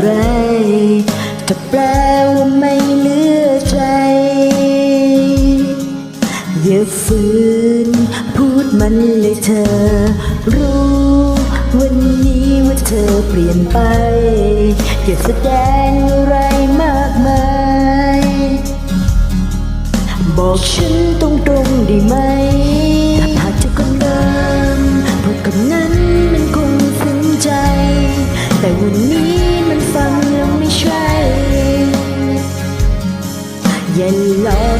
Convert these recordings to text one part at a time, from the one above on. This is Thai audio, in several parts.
ไร ถ้าแปลว่าไม่เลือกใจ อย่าฝืน พูดมันเลยเธอ รู้วันนี้ว่าเธอเปลี่ยนไป อย่าแสดงอะไรมากมาย บอกฉันตรงๆไดีไหม ถ้าหากเธอคเดิมพูกับนั้นมันคงซึ้งใจ แต่วันนี้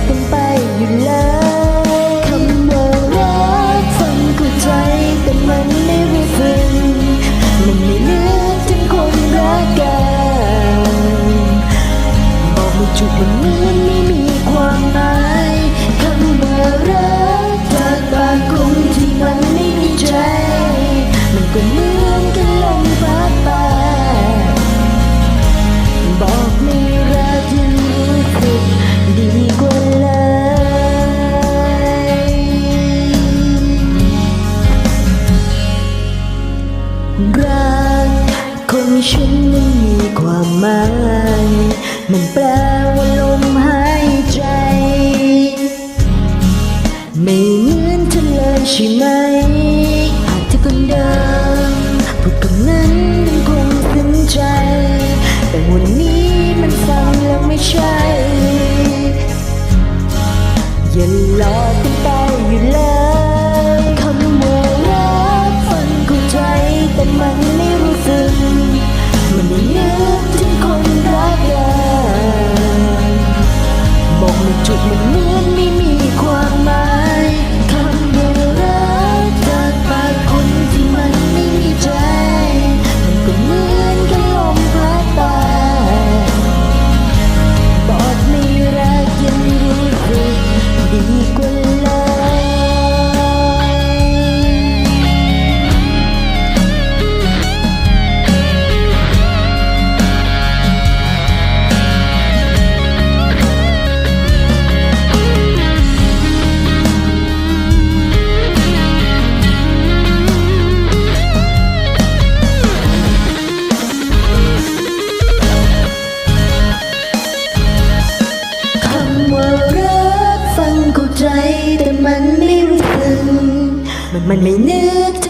กันไปอยู่เลยคำว่ารักฟังเข้าใจแต่มันไม่รู้สึกมันไม่นึกถึงคนรักกันบอกไม่จุดมันเหมือนไม่มีความหมายคำว่ารักจากปากคนที่มันไม่มีใจ มันก็เหมือน รักคนฉันนั้นมีความหมาย มันแปลว่าลมหายใจ ไม่เหมือนเธอเลยใช่ไหมหากเธอคนเดิมพูดคำนั้นมันคงซึ้งใจ แต่วันนี้มันฟังแล้วไม่ใช่ อย่าหลอกกันไป รักกันบอกไม่จุดมันเหมือนไม่ มันมันไม่นึก